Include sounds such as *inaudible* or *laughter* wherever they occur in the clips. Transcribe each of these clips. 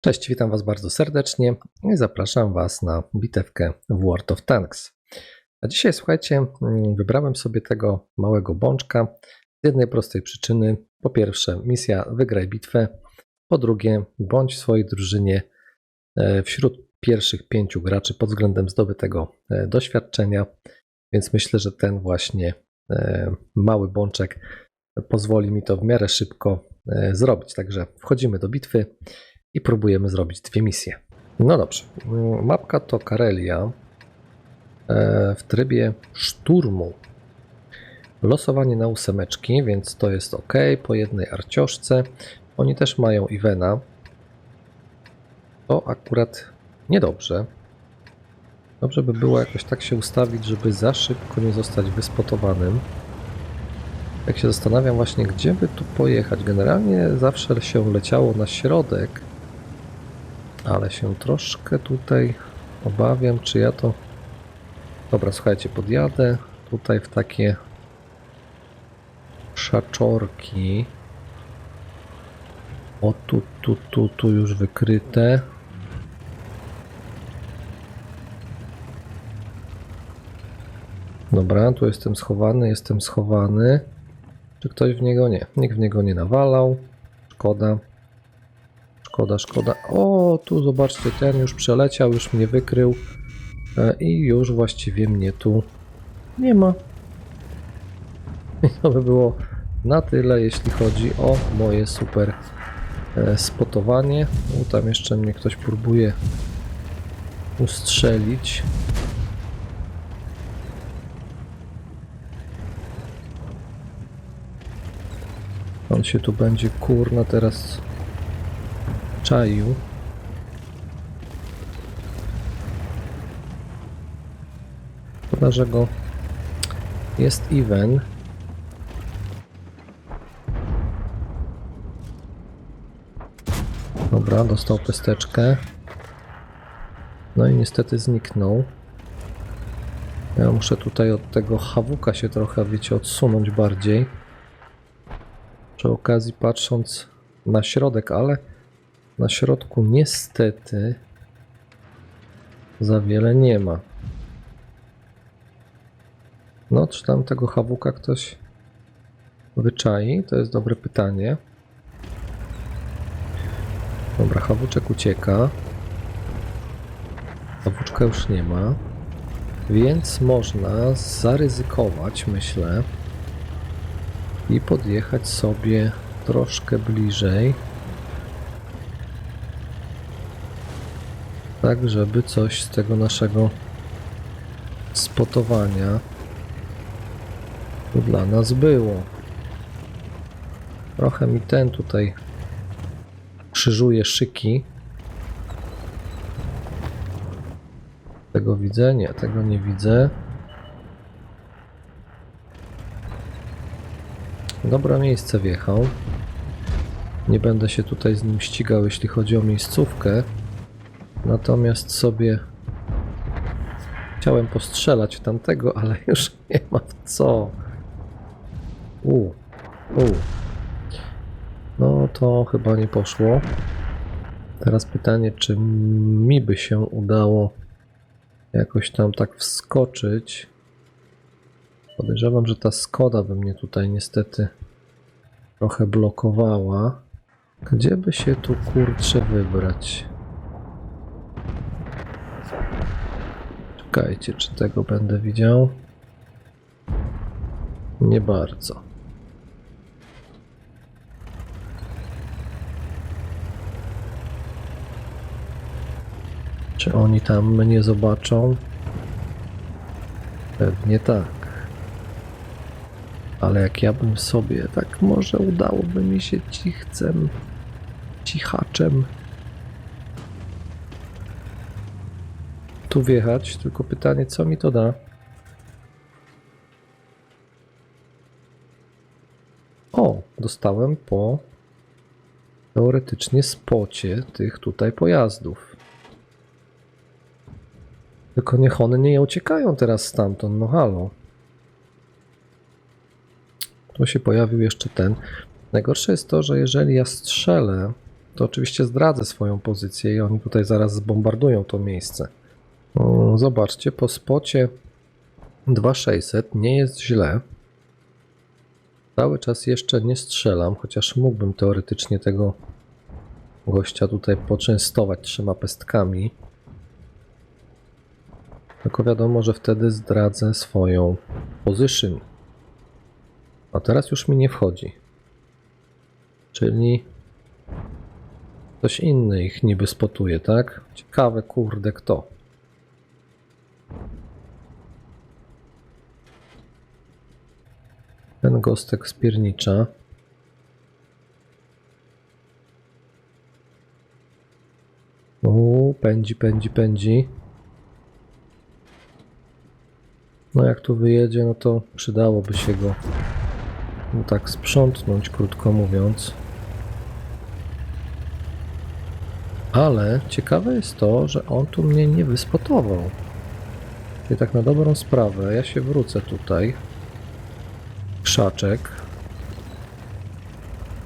Cześć, witam Was bardzo serdecznie i zapraszam Was na bitewkę w World of Tanks. A dzisiaj, słuchajcie, mm, wybrałem sobie tego małego bączka z jednej prostej przyczyny. Po pierwsze, misja wygraj bitwę. Po drugie, bądź w swojej drużynie e, wśród pierwszych pięciu graczy pod względem zdobytego e, doświadczenia. Więc myślę, że ten właśnie e, mały bączek pozwoli mi to w miarę szybko zrobić. Także wchodzimy do bitwy i próbujemy zrobić dwie misje. No dobrze. Mapka to Karelia e, w trybie szturmu. Losowanie na ósemeczki, więc to jest ok. Po jednej arcioszce. Oni też mają Ivena. To akurat niedobrze. Dobrze by było jakoś tak się ustawić, żeby za szybko nie zostać wyspotowanym. Jak się zastanawiam właśnie, gdzie by tu pojechać. Generalnie zawsze się leciało na środek, ale się troszkę tutaj obawiam, czy ja to... Dobra, słuchajcie, podjadę tutaj w takie szaczorki. O, tu, tu, tu, tu już wykryte. Dobra, tu jestem schowany, jestem schowany. Czy ktoś w niego nie? Nikt w niego nie nawalał. Szkoda. Szkoda, szkoda. O, tu zobaczcie, ten już przeleciał, już mnie wykrył. E, I już właściwie mnie tu nie ma. I *laughs* to by było na tyle, jeśli chodzi o moje super e, spotowanie. U, tam jeszcze mnie ktoś próbuje ustrzelić. On się tu będzie kurna teraz czaił. Szkoda, że go jest even. Dobra, dostał pesteczkę. No i niestety zniknął. Ja muszę tutaj od tego hawuka się trochę, wiecie, odsunąć bardziej. Przy okazji patrząc na środek, ale na środku niestety za wiele nie ma. No, czy tam tego hawuka ktoś wyczai? To jest dobre pytanie. Dobra, hawuczek ucieka. Hawuczka już nie ma. Więc można zaryzykować, myślę, i podjechać sobie troszkę bliżej. Tak, żeby coś z tego naszego spotowania dla nas było. Trochę mi ten tutaj krzyżuje szyki. Tego widzę? Nie, tego nie widzę. Dobre miejsce wjechał. Nie będę się tutaj z nim ścigał, jeśli chodzi o miejscówkę. Natomiast sobie chciałem postrzelać tamtego, ale *laughs* już nie ma w co. U, u. No to chyba nie poszło. Teraz pytanie, czy mi by się udało jakoś tam tak wskoczyć. Podejrzewam, że ta Skoda by mnie tutaj niestety trochę blokowała. Gdzie by się tu kurczę wybrać? Czekajcie, czy tego będę widział? Nie bardzo. Czy oni tam mnie zobaczą? Pewnie tak. Ale jak ja bym sobie, tak może udałoby mi się cichcem, cichaczem tu wjechać, tylko pytanie, co mi to da? O, dostałem po teoretycznie spocie tych tutaj pojazdów. Tylko niech one nie uciekają teraz stamtąd, no halo. Tu się pojawił jeszcze ten. Najgorsze jest to, że jeżeli ja strzelę, to oczywiście zdradzę swoją pozycję i oni tutaj zaraz zbombardują to miejsce. Zobaczcie, po spocie 2600 nie jest źle. Cały czas jeszcze nie strzelam, chociaż mógłbym teoretycznie tego gościa tutaj poczęstować trzema pestkami. Tylko wiadomo, że wtedy zdradzę swoją position. A teraz już mi nie wchodzi. Czyli ktoś inny ich niby spotuje, tak? Ciekawe, kurde, kto. Ten gostek spiernicza. Uuu, pędzi, pędzi, pędzi. No jak tu wyjedzie, no to przydałoby się go no tak sprzątnąć, krótko mówiąc. Ale ciekawe jest to, że on tu mnie nie wyspotował. Czyli tak na dobrą sprawę, ja się wrócę tutaj. Krzaczek.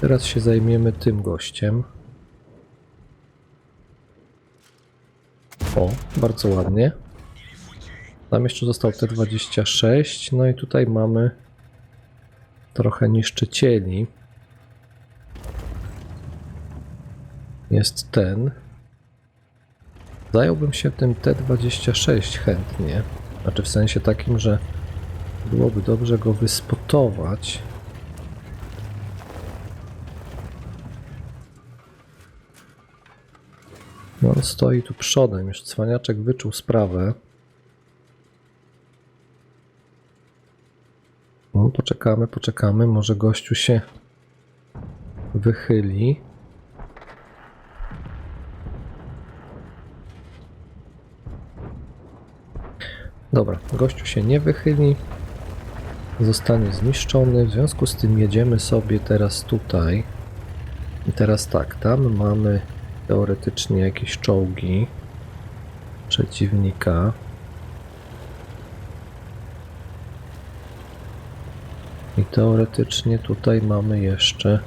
Teraz się zajmiemy tym gościem. O, bardzo ładnie. Tam jeszcze został T26. No i tutaj mamy trochę niszczycieli. Jest ten. Zająłbym się tym T26 chętnie. Znaczy w sensie takim, że byłoby dobrze go wyspotować. No on stoi tu przodem, już cwaniaczek wyczuł sprawę. No, poczekamy, poczekamy, może gościu się wychyli. Dobra, gościu się nie wychyli. Zostanie zniszczony. W związku z tym jedziemy sobie teraz tutaj. I teraz tak, tam mamy teoretycznie jakieś czołgi przeciwnika. I teoretycznie tutaj mamy jeszcze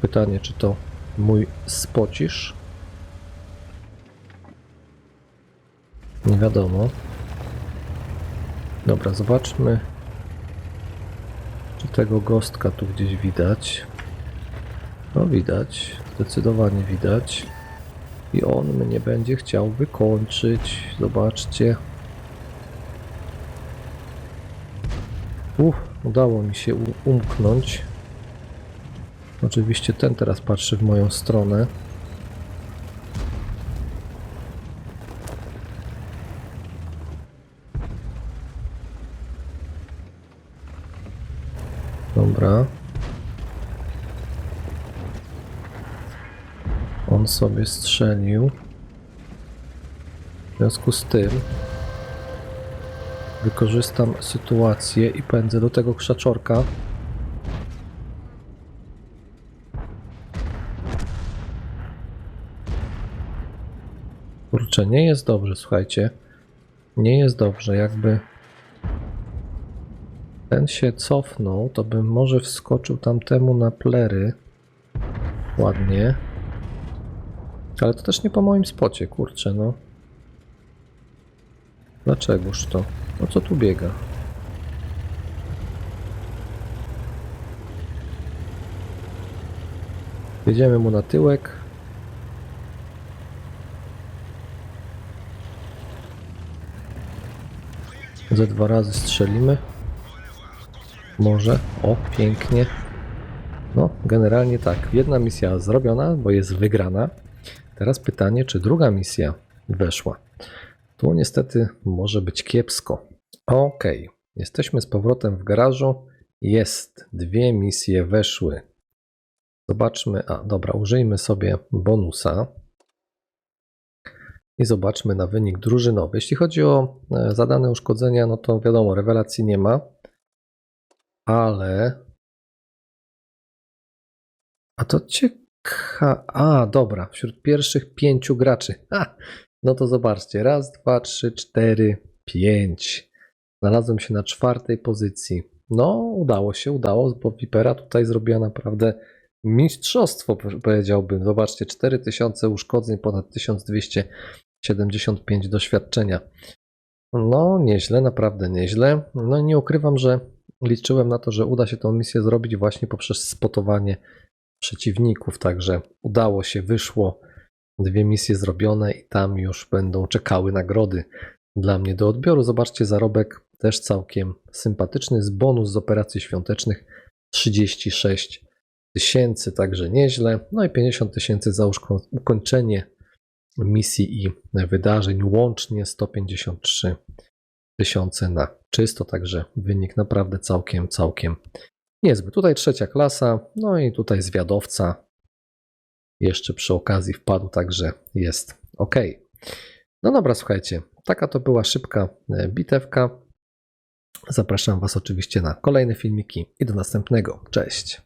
pytanie, czy to mój spocisz? Nie wiadomo. Dobra, zobaczmy, czy tego gostka tu gdzieś widać. No widać, zdecydowanie widać. I on mnie będzie chciał wykończyć. Zobaczcie. Uff, udało mi się umknąć. Oczywiście ten teraz patrzy w moją stronę. Dobra. On sobie strzelił. W związku z tym wykorzystam sytuację i pędzę do tego krzaczorka. Kurczę, nie jest dobrze, słuchajcie. Nie jest dobrze, jakby ten się cofnął, to bym może wskoczył tamtemu na plery. Ładnie. Ale to też nie po moim spocie, kurczę, no. Dlaczegoż to? O co tu biega? Jedziemy mu na tyłek. Ze dwa razy strzelimy. Może. O, pięknie. No, generalnie tak. Jedna misja zrobiona, bo jest wygrana. Teraz pytanie, czy druga misja weszła. Tu niestety może być kiepsko. Ok, jesteśmy z powrotem w garażu. Jest, dwie misje weszły. Zobaczmy, a dobra, użyjmy sobie bonusa. I zobaczmy na wynik drużynowy. Jeśli chodzi o e, zadane uszkodzenia, no to wiadomo, rewelacji nie ma. Ale. A to cieka. A, dobra, wśród pierwszych pięciu graczy. No to zobaczcie. Raz, dwa, trzy, cztery, pięć. Znalazłem się na czwartej pozycji. No, udało się, udało, bo Vipera tutaj zrobiła naprawdę mistrzostwo, powiedziałbym. Zobaczcie, 4000 uszkodzeń, ponad 1275 doświadczenia. No, nieźle, naprawdę nieźle. No, nie ukrywam, że liczyłem na to, że uda się tą misję zrobić właśnie poprzez spotowanie przeciwników, także udało się, wyszło. Dwie misje zrobione i tam już będą czekały nagrody dla mnie do odbioru. Zobaczcie, zarobek też całkiem sympatyczny, z bonus z operacji świątecznych 36 tysięcy, także nieźle. No i 50 tysięcy za ukończenie misji i wydarzeń, łącznie 153 tysiące na czysto, także wynik naprawdę całkiem, całkiem niezły. Tutaj trzecia klasa, no i tutaj zwiadowca jeszcze przy okazji wpadł, także jest ok. No dobra, słuchajcie, taka to była szybka e, bitewka. Zapraszam Was oczywiście na kolejne filmiki i do następnego. Cześć.